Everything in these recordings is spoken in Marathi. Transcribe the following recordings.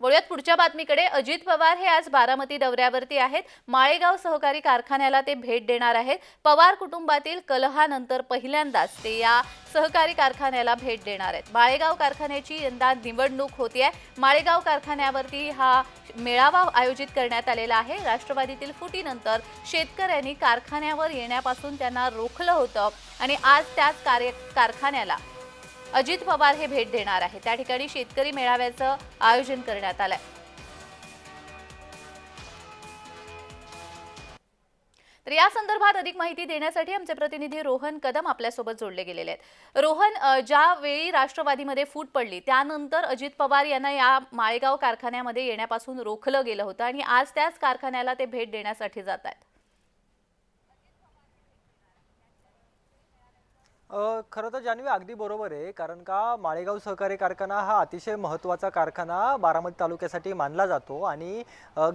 वळूयात पुढच्या बातमीकडे. अजित पवार हे आज बारामती दौऱ्यावरती आहेत. माळेगाव सहकारी कारखान्याला ते भेट देणार आहेत. पवार कुटुंबातील कलहानंतर पहिल्यांदाच ते या सहकारी कारखान्याला भेट देणार आहेत. माळेगाव कारखान्याची यंदा निवडणूक होती आहे माळेगाव कारखान्यावरती हा मेळावा आयोजित करण्यात आलेला आहे. राष्ट्रवादीतील फुटीनंतर शेतकऱ्यांनी कारखान्यावर येण्यापासून त्यांना रोखलं होतं आणि आज त्याच कार्य कारखान्याला अजित पवार हे भेट देणार आहे त्या ठिकाणी शेतकरी मेळाव्याचं आयोजन करण्यात आलंय. तर या संदर्भात अधिक माहिती देण्यासाठी आमचे प्रतिनिधी रोहन कदम आपल्यासोबत जोडले गेलेले आहेत. रोहन ज्यावेळी राष्ट्रवादीमध्ये फूट पडली त्यानंतर अजित पवार यांना या माळेगाव कारखान्यामध्ये येण्यापासून रोखलं गेलं होतं आणि आज त्याच कारखान्याला ते भेट देण्यासाठी जात आहेत. खरं तर जान्हवी अगदी बरोबर आहे. कारण का माळेगाव सहकारी कारखाना हा अतिशय महत्त्वाचा कारखाना बारामती तालुक्यासाठी मानला जातो. आणि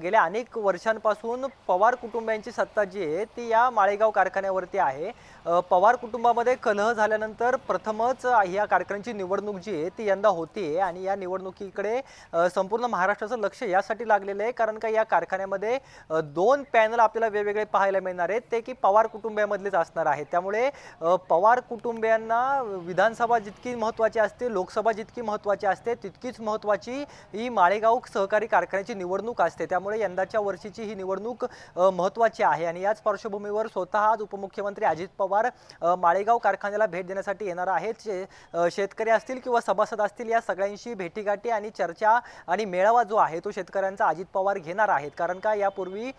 गेल्या अनेक वर्षांपासून पवार कुटुंबियांची सत्ता जी आहे ती या माळेगाव कारखान्यावरती आहे. पवार कुटुंबामध्ये कलह झाल्यानंतर प्रथमच या कारखान्याची निवडणूक जी आहे ती यंदा होती. आणि या निवडणुकीकडे संपूर्ण महाराष्ट्राचं लक्ष यासाठी लागलेलं आहे. कारण का या कारखान्यामध्ये दोन पॅनल आपल्याला वेगवेगळे पाहायला मिळणार आहेत. ते की पवार कुटुंबियामधलेच असणार आहेत त्यामुळे पवार पवार कुटुंबियांना विधानसभा जितकी महत्त्वाची असते लोकसभा जितकी महत्त्वाची असते तितकीच महत्त्वाची ही माळेगाव सहकारी कारखान्याची निवडणूक असते. त्यामुळे यंदाच्या वर्षीची ही निवडणूक महत्त्वाची आहे. आणि याच पार्श्वभूमीवर स्वतः आज उपमुख्यमंत्री अजित पवार माळेगाव कारखान्याला भेट देण्यासाठी येणार आहेत. शे- शेतकरी असतील किंवा सभासद असतील या सगळ्यांशी भेटीगाठी आणि चर्चा आणि मेळावा जो आहे तो शेतकऱ्यांचा अजित पवार घेणार आहेत. कारण का यापूर्वी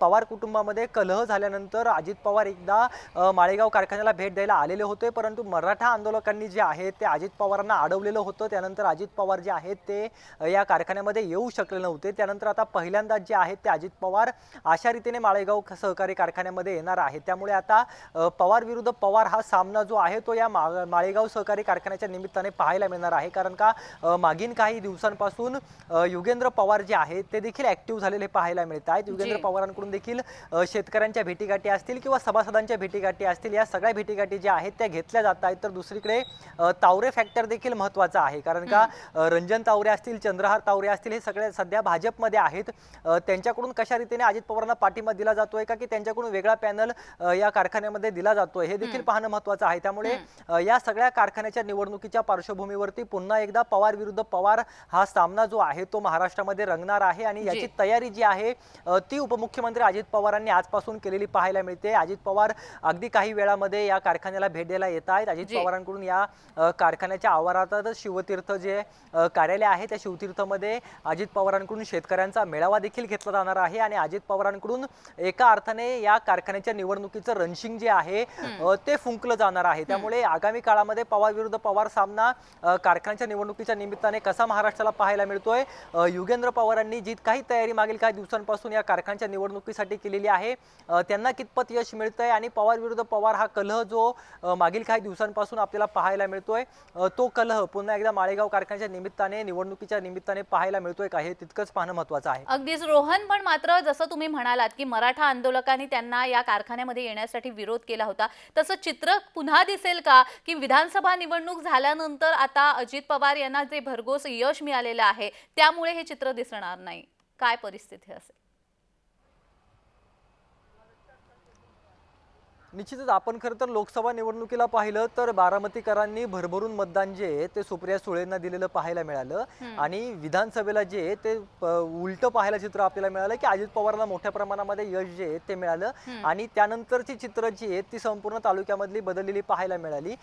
पवार कुटुंबामध्ये कलह झाल्यानंतर अजित पवार एकदा माळेगाव कारखान्याला भेट द्यायला आलेले होते. परंतु मराठा आंदोलकांनी जे आहे ते अजित पवारांना अडवलेलं होतं. त्यानंतर अजित पवार जे आहेत ते या कारखान्यामध्ये येऊ शकले नव्हते. त्यानंतर आता पहिल्यांदा जे आहेत ते अजित पवार अशा रीतीने माळेगाव सहकारी कारखान्यामध्ये येणार आहेत. त्यामुळे आता पवार विरुद्ध पवार हा सामना जो आहे तो या माळेगाव सहकारी कारखान्याच्या निमित्ताने पाहायला मिळणार आहे. कारण का मागील काही दिवसांपासून युगेंद्र पवार जे आहेत ते देखील ऍक्टिव्ह झालेले पाहायला मिळत आहेत. युगेंद्र. पवारांकडून देखील शेतकऱ्यांच्या भेटीगाठी असतील किंवा सभासदांच्या भेटीगाठी असतील या सगळ्या भेटीगाठी ज्या आहेत त्या घेतल्या जात आहेत तर दुसरीकडे तावरे फॅक्टर देखील महत्त्वाचा आहे. कारण का रंजन तावरे असतील चंद्रहार तावरे असतील हे सगळे सध्या भाजपमध्ये आहेत. त्यांच्याकडून कशा रीतीने अजित पवारांना पाठिंबा दिला जातोय का की त्यांच्याकडून वेगळा पॅनल या कारखान्यामध्ये दिला जातोय हे देखील पाहणं महत्त्वाचं आहे. त्यामुळे या सगळ्या कारखान्याच्या निवडणुकीच्या पार्श्वभूमीवरती पुन्हा एकदा पवार विरुद्ध पवार हा सामना जो आहे तो महाराष्ट्रामध्ये रंगणार आहे. आणि याची. तयारी जी आहे ती उपमुख्यमंत्री अजित पवारांनी आजपासून केलेली पाहायला मिळते. अजित पवार अगदी काही वेळामध्ये या कारखान्याला भेट द्यायला येत आहेत. अजित. पवारांकडून या कारखान्याच्या आवारातच शिवतीर्थ जे कार्यालय आहे त्या शिवतीर्थमध्ये अजित पवारांकडून शेतकऱ्यांचा मेळावा देखील घेतला जाणार आहे आणि अजित पवारांकडून एका अर्थाने या कारखान्याच्या निवडणुकीचं रणशिंग जे आहे ते फुंकलं जाणार आहे. त्यामुळे आगामी काळामध्ये पवार विरुद्ध पवार सामना कारखान्याच्या निवडणुकीच्या निमित्ताने कसा महाराष्ट्राला पाहायला मिळतोय? युगेंद्र पवारांनी जी काही तयारी मागील काही दिवसांपासून या कारखान्याच्या निवडणुकीसाठी केलेली आहे त्यांना कितपत यश मिळतंय? आणि पवार विरुद्ध पवार हा कलह जो अ, मागील काही दिवसांपासून आपल्याला पाहायला मिळतोय तो कलह पुन्हा एकदा माळेगाव कारखान्याच्या निमित्ताने निवडणुकीच्या निमित्ताने पाहायला मिळतोय का? हे तितकंच पाहणं महत्वाचं आहे. अगदीच रोहन पण मात्र जसं तुम्ही म्हणालात की मराठा आंदोलकांनी त्यांना या कारखान्यामध्ये येण्यासाठी विरोध केला होता तसं चित्र पुन्हा दिसेल का? की विधानसभा निवडणूक झाल्यानंतर आता अजित पवार यांना जे भरघोस यश मिळालेलं आहे त्यामुळे हे चित्र दिसणार नाही. काय परिस्थिती असेल? निश्चितच आपण खरं तर लोकसभा निवडणुकीला पाहिलं तर बारामतीकरांनी भरभरून मतदान जे आहे ते सुप्रिया सुळेंना दिलेलं पाहायला मिळालं. आणि विधानसभेला जे आहे ते उलट पाहायला चित्र आपल्याला मिळालं की अजित पवारांना मोठ्या प्रमाणामध्ये यश जे आहे ते मिळालं. आणि त्यानंतरची चित्र जी आहेत ती संपूर्ण तालुक्यामधली बदललेली पाहायला मिळाली.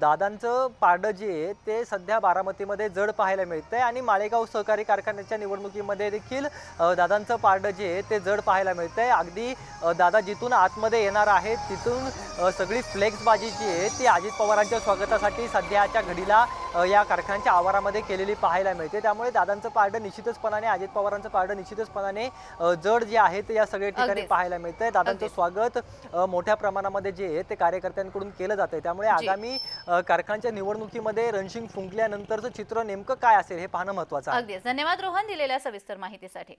दादांचं पारडं जे आहे ते सध्या बारामतीमध्ये जड पाहायला मिळतंय आणि माळेगाव सहकारी कारखान्याच्या निवडणुकीमध्ये देखील दादांचं पारडं जे आहे ते जड पाहायला मिळतंय. अगदी दादा जिथून आतमध्ये येणार आहेत तिथून अ, सगळी फ्लेक्सबाजी जी आहे ती अजित पवारांच्या स्वागतासाठी सध्याच्या घडीला या कारखान्याच्या आवारामध्ये केलेली पाहायला मिळते त्यामुळे दादांचं पारडं निश्चितचपणाने अजित पवारांचं पारडं निश्चितचपणाने जड जे आहे ते या सगळ्या ठिकाणी. पाहायला मिळतंय दादांचं. स्वागत मोठ्या प्रमाणामध्ये जे आहे ते कार्यकर्त्यांकडून केलं जातंय त्यामुळे. आगामी कारखान्याच्या निवडणुकीमध्ये रणशिंग फुंकल्यानंतरचं चित्र नेमकं काय असेल हे पाहणं महत्वाचं आहे धन्यवाद रोहन दिलेल्या सविस्तर माहितीसाठी